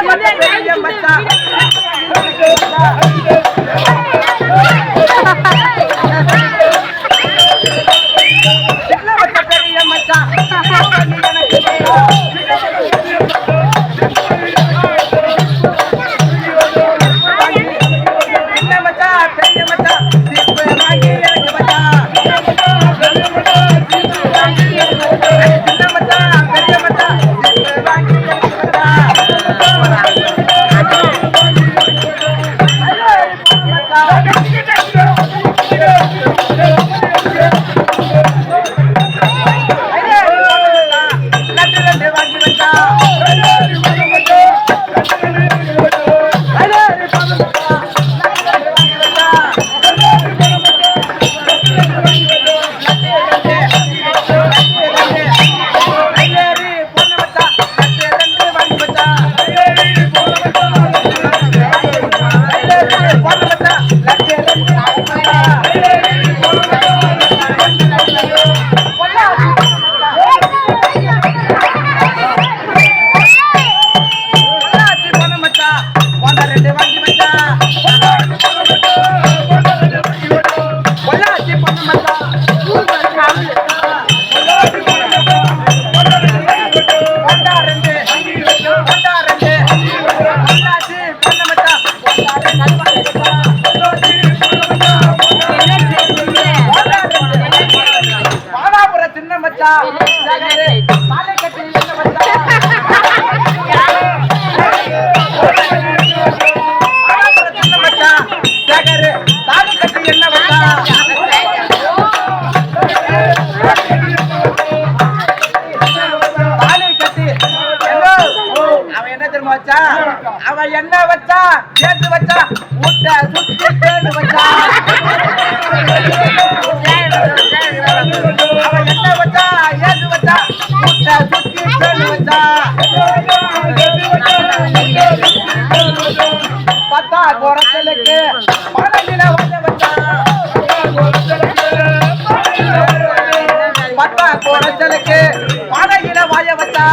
மத்த பெரிய மச்சா Get down, get down, get down. முட்டை சுத்தி தேடு அவன் என்ன வச்சா ஏத்து வச்சா முட்டை வச்சா பத்தா குறைச்சலுக்கு பழகில வந்து வச்சா பத்தா குறைச்சலுக்கு பழகில வாய வச்சா.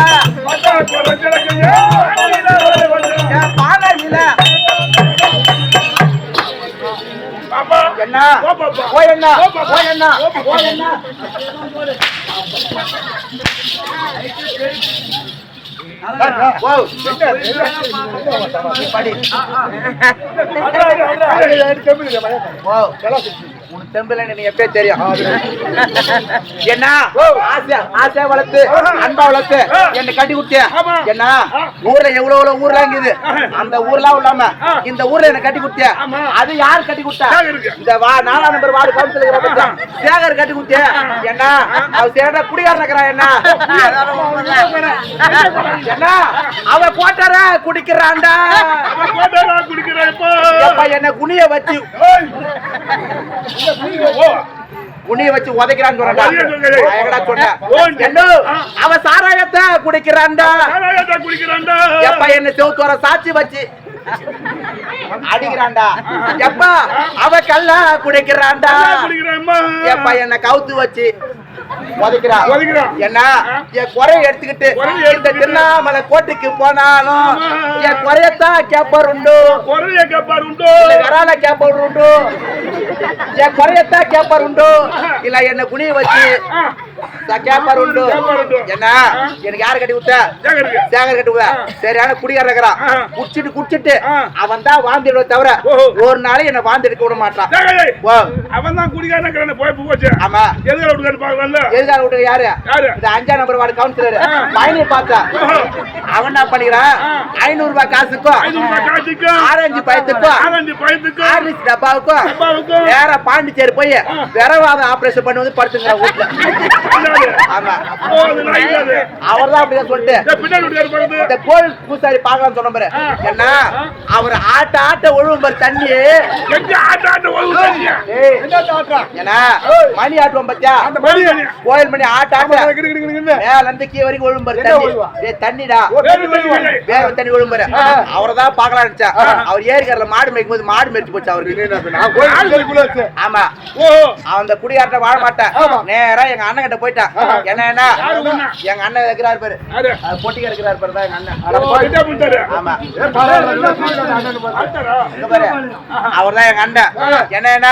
என்ன போய் என்ன போய் என்ன போய் என்ன ஓ, படி. ஓ, உனக்கு தெம்பில்ல நீ எப்பயே தெரியும். என்ன? ஆசை ஆசை வளர்த்து அன்பா வளர்த்து என்ன கட்டி குட்டிய. என்ன? ஊர்ல எவ்வளவு எவ்வளவு ஊர்லாம் இருக்குது? அந்த ஊர்லாம் இல்லாம இந்த ஊர்ல என்ன கட்டி குட்டிய. அது யார் கட்டி குட்டா. இந்த வா நாலாம் நம்பர் வார்டு கவுன்சில் இருக்கிற சேகர் கட்டி குட்டிய என்ன? அவ சேரடா குடிகாரன் இருக்கிறா என்ன? என்ன? அவ போட்டார குடிக்கிறான்டா. என்ன குனிய வச்சு. குனிய வச்சு உதைக்கிறான்னு சொல்றா எங்கடா சொன்ன என்ன அவ சாராயத்தை குடிக்கிறான்டா. எப்ப என்ன செவுத்தோர சாட்சி வச்சு அடிக்கிறான்டா. எப்ப அவ கல்ல குடிக்கிறான்டா. எப்ப என்ன கவுத்து வச்சு. என்ன என் குறைய எடுத்துக்கிட்டு குறைய இந்த. திருவண்ணாமலை கோட்டைக்கு போனாலும். என் குறையத்தான் கேப்பர் உண்டு வரால கேப்பர் உண்டு என் குறையத்தான் கேப்பர் உண்டு. இல்ல என்ன குனிய வச்சு கேப்பர் உண்டு. என்ன? எனக்கு யாரு கட்டி விட்ட. சேகர் கட்டி விட்ட சரியான குடியார இருக்கிறான். குடிச்சிட்டு குடிச்சிட்டு. அவன் தான் வாந்திடுவ தவிர. ஒரு நாளைக்கு என்ன வாந்தி எடுக்க விட மாட்டான். அவன் தான் குடிக்காரன் போய் போச்சு ஆமா. பாக்கலாம்ல எதுக்காக விட்டு யாரு? இந்த அஞ்சாம் நம்பர் வார்டு கவுன்சிலர். பயணி பார்த்தா. அவன் என்ன பண்ணிக்கிறான். ஐநூறு ரூபாய் காசுக்கும் ஆரஞ்சு பழத்துக்கும். ஆரஞ்சு டப்பாவுக்கும் டப்பாவுக்கும். நேரா பாண்டிச்சேரி போய் விரவாத ஆபரேஷன் பண்ணி வந்து படுத்துங்கிற வீட்டுல? ஆமா. அவர் தான் அப்படிதான் சொல்லிட்டு. இந்த கோவில் பூசாரி பார்க்கலாம் சொன்ன பாரு. என்ன அவர் ஆட்ட ஆட்ட ஒழுங்கு பாரு தண்ணி. என்ன மணி ஆட்டுவோம் பத்தியா. கோயில் மணி ஆட்ட ஆட்ட. மேல இருந்து கீழ வரைக்கும் ஒழுங்கு பாரு தண்ணி. தண்ணிடா. வேறு தண்ணி ஒழுங்கு பாரு. அவரை தான் பார்க்கலாம் நினைச்சா. அவர் ஏரிக்கரில் மாடு மேய்க்கும் போது மாடு மேய்ச்சி போச்சு அவருக்கு. ஆமா. அந்த குடியாட்ட வாழ மாட்டான். நேரா எங்க அண்ணன் கிட்ட போயிட்டான் என்ன? எங்க அண்ணன் இருக்கிறாரு பாரு. பொட்டிக்க இருக்கிறாரு பாரு தான் எங்க அண்ணன். ஆமா. அவர் தான் எங்க அண்ணன். என்ன என்ன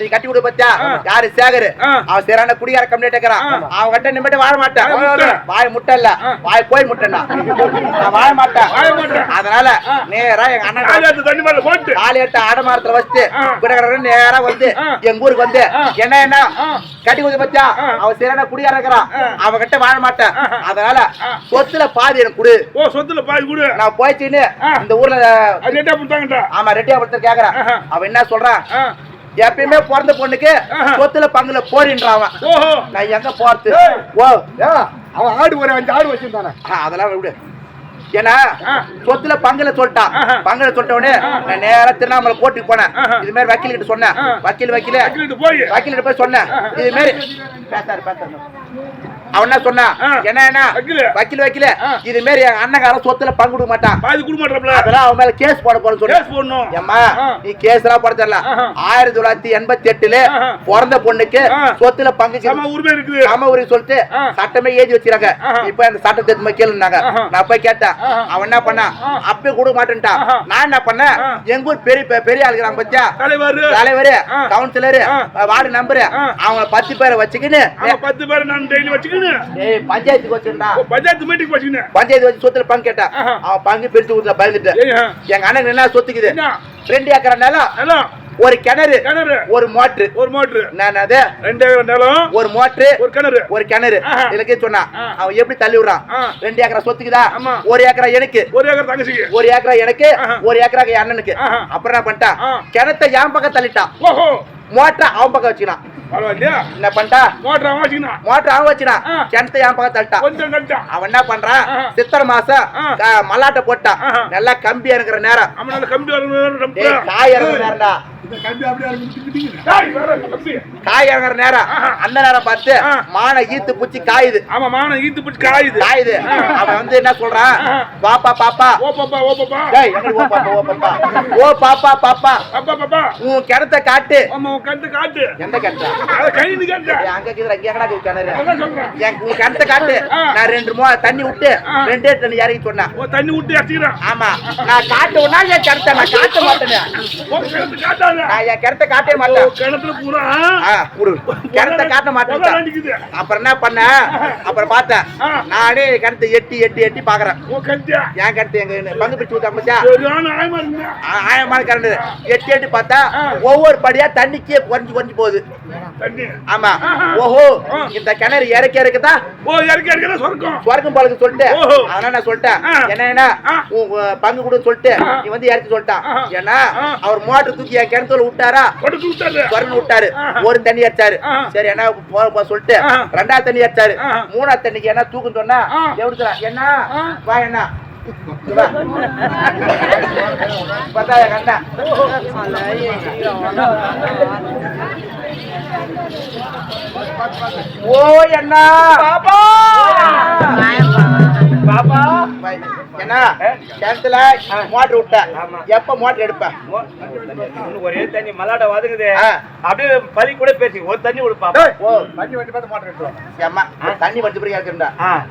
நீ கட்டி விடு பத்தியா? யாரு? சேகரு. அவன் சரியான குடியார கம்ப்ளீட் இருக்கிறான் அவன் கிட்ட நிமிட்டு வாழ மாட்டான். வாய் முட்டை இல்ல. வாய் கோயில் முட்டைண்ணா நான் வாழ மாட்டேன். அதனால நேரா எங்க அண்ணன் காலி எடுத்து போட்டு. ஆடமாரத்துல வச்சு. குடகடன்னு நேரா வந்து. எங்க ஊருக்கு வந்து. என்ன என்ன. கட்டி கொடுத்து பத்தியா ஆ. அவன் சரியான குடியார இருக்கிறான் கிட்ட வாழ மாட்டேன். அதனால. சொத்துல பாதி எனக்கு கொடு ஓ, சொத்துல பாதி கொடு. நான் போயிடுச்சுன்னு ஆ. இந்த ஊர்ல நெட்டா கொடுத்தாங்கடா. ஆமா ரெட்டியா படுத்து கேக்குறான். அவன் என்ன சொல்றான். எப்பயுமே பிறந்த பொண்ணுக்கு. சொத்துல பங்குல போறின்றான். நான் எங்க போறது ஓ அவன் ஆடு ஒரு அஞ்சு ஆடு வச்சிருந்தானே அதெல்லாம் விடு ஏன்னா. சொத்துல பங்குல சொல்லிட்டான். பங்குல சொல்லிட்ட உடனே. நான் நேரா திருவண்ணாமலை கோர்ட்டுக்கு போனேன். இது மாதிரி வக்கீல் கிட்ட சொன்னேன். வக்கீல் வக்கீல. வக்கீல் கிட்ட போய் சொன்னேன். இது மாதிரி பேசாரு பேசாரு அவன் என்ன சொன்னான் ஆ. என்ன என்ன வக்கீலு. வக்கீல். இது மாதிரி என் அண்ணங்காரன் சொத்துல பங்கு கொடுக்க மாட்டான் பாதி கொடுக்க மாட்டாப்ல. அதெல்லாம் அவன் மேல கேஸ் போட போறேன்னு சொல்லி கேஸ் போடணும். ஏம்மா. நீ கேஸ் எல்லாம் போட தெரியல. ஆயிரத்தி தொள்ளாயிரத்தி எண்பத்தி எட்டுல. பிறந்த பொண்ணுக்கு. சொத்துல பங்கு சம உரிமை இருக்குது. சம உரிமை சொல்லிட்டு. சட்டமே எழுதி வச்சிருக்காங்க. இப்ப அந்த சட்டத்தை கேளுனாங்க. நான் போய் கேட்டேன். அவன் என்ன பண்ணான். அப்பயே கொடுக்க மாட்டேன்ட்டான். நான் என்ன பண்ணேன். எங்க ஊர் பெரிய பெரிய ஆளுகிறாங்க பத்தியா தலைவர் தலைவர். கவுன்சிலர். Ward number. அவங்க பத்து பேரை வச்சுக்கின்னு பத்து பேரை நான் டெய்லி வச்சுக்கின்னு ஏய் பஞ்சாயத்துக்கு வச்சிருந்தா பஞ்சாயத்து மீட்டிங் வச்சுக்கின்னு பஞ்சாயத்து வச்சு சொத்துல பங்கு கேட்டேன். அவன் பங்கு பிரிச்சு கொடுத்துல பயந்துட்டு எங்க அண்ணன் என்ன சொத்துக்குது? ரெண்டு ஏக்கர் நிலம், ஒரு கிணறு கிணறு. ஒரு மோட்ரு. ஒரு மோட்டரு நான் அது ரெண்டு நிலம் ஒரு மோட்ரு ஒரு கிணறு. ஒரு கிணறு. இதுக்கே சொன்னா. அவன் எப்படி தள்ளி விடுறான். ரெண்டு ஏக்கரா சொத்துக்குதா? ஆமா. ஒரு ஏக்கரா எனக்கு. ஒரு ஏக்கர் தங்கச்சிக்கு. ஒரு ஏக்கரா எனக்கு. ஒரு ஏக்கரா என் அண்ணனுக்கு. அப்புறம் என்ன பண்ணிட்டான். கிணத்தை என் பக்கம் தள்ளிட்டான். மோட்டரை அவன் பக்கம் பரவாயில்லையா என்ன பண்ணிட்டா மோட்டர் வச்சுக்கினா. மோட்டர் அவன் வச்சுனா. கிணத்து என் பக்கம் தள்ளிட்டான் கொஞ்சம் கட்டான் அவன் என்ன பண்றான். சித்திரை மாசம் மல்லாட்டை போட்டான். நல்லா கம்பி இறங்குற நேரம். கம்பி டேய் காய் இறங்குற நேரம்டா இந்த கம்பி அப்படியே இருக்கு, திக்கு திக்குன்னு. டேய், வேற கம்பி? காய் இறங்குற நேரம். ஆஹா. அந்த நேரம் பார்த்து. மானை ஈத்து புடிச்சு காயுது. ஆமா மானம் ஈத்து பிடிச்சி காயுது. காயுது. அவன் வந்து என்ன சொல்றான். பாப்பா பாப்பா. ஓ பாப்பா ஓ பாப்பா. டேய் எங்க ஓ பாப்பா ஓ பாப்பா? ஓ பாப்பா பாப்பா. பாப்பா உன் கிணத்த காட்டு. ஆமா உன் கண்டு காட்டு. எந்த கிணத்தா? அத கை கேட்ட. நான் ரெண்டு மோ தண்ணி விட்டு. ரெண்டே தண்ணி இறங்கி சொன்னேன் தண்ணி விட்டு ஆமா. நான் காட்டுவேன்னா என் நான் காட்ட மாட்டேன்? நான் என் கிணத்த காட்டவே மாட்டேன். கிணத்துல பூரா. காட்ட மாட்டேன். அப்புறம் என்ன பண்ண? அப்புறம் பார்த்தேன். நானே கிணத்த எட்டி எட்டி எட்டி பாக்குறேன் என் கிணத்து எங்க பங்கு பிடிச்சு ஆயமான கிணறு எட்டி எட்டி பார்த்தா. ஒவ்வொரு படியா தண்ணிக்கே குறைஞ்சு குறைஞ்சு போகுது. ஆமா. ஓஹோ. இந்த கிணறு இறக்கி இறக்குதா ஓ இறக்கி இறக்கி சொர்க்கம் சொர்க்கம் பழகு சொல்லிட்டு ஓஹோ. அதனால நான் சொல்லிட்டேன். என்ன பங்கு கொடுன்னு சொல்லிட்டு. நீ வந்து இறக்கி சொல்லிட்டான். ஏன்னா. அவர் மோட்டர் தூக்கி என் கிணத்துல விட்டாரா கொடுத்து விட்டாரு. ஒரு தண்ணி அடிச்சாரு. சரி என்ன போ போ சொல்லிட்டு. ரெண்டாவது தண்ணி அடிச்சாரு ஆஹா. மூணாவது தண்ணிக்கு என்ன தூக்கம் சொன்னா. எப்படி என்ன. வா என்ன இங்க வா. ஓ அண்ணா. பாப்பா. பாப்பா. என்ன கிணத்துல மோட்டர் விட்ட. எப்ப மோட்டர் எடுப்பேன் இன்னும் ஒரே தண்ணி மலாட்ட வதங்குது. அப்படியே பறி கூட பேசி ஒரு தண்ணி கொடுப்பா. ஓ. தண்ணி வண்டி பார்த்து மாட்டேன் எடுத்துருவோம் தண்ணி வச்சு பிறகு.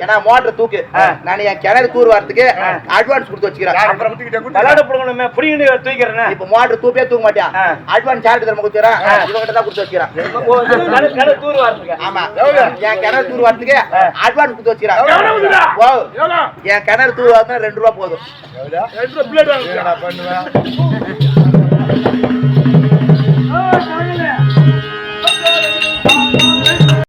ஏன்னா மோட்டர் தூக்கு. நான் என் கிணறு தூர் வரதுக்கு அட்வான்ஸ் கொடுத்து வச்சுக்கிறேன். மலாட்ட புடுங்கணுமே புடிங்கிட்டு தூக்கிறேன் இப்ப மோட்டர் தூக்க மாட்டியா ஆ. அட்வான்ஸ் சார்ஜ் தரமா கொடுத்துறேன். இவங்கிட்ட தான் கொடுத்து வச்சுக்கிறேன். கடை தூர் வரதுக்கு ஆமா. என் கிணறு தூர் வரதுக்கு அட்வான்ஸ் கொடுத்து? வச்சுக்கிறேன். என் கிணறு தூர் ரெண்டு ரூபா போதும். ரெண்டு பிளேட் பண்ணுவேன் ஆ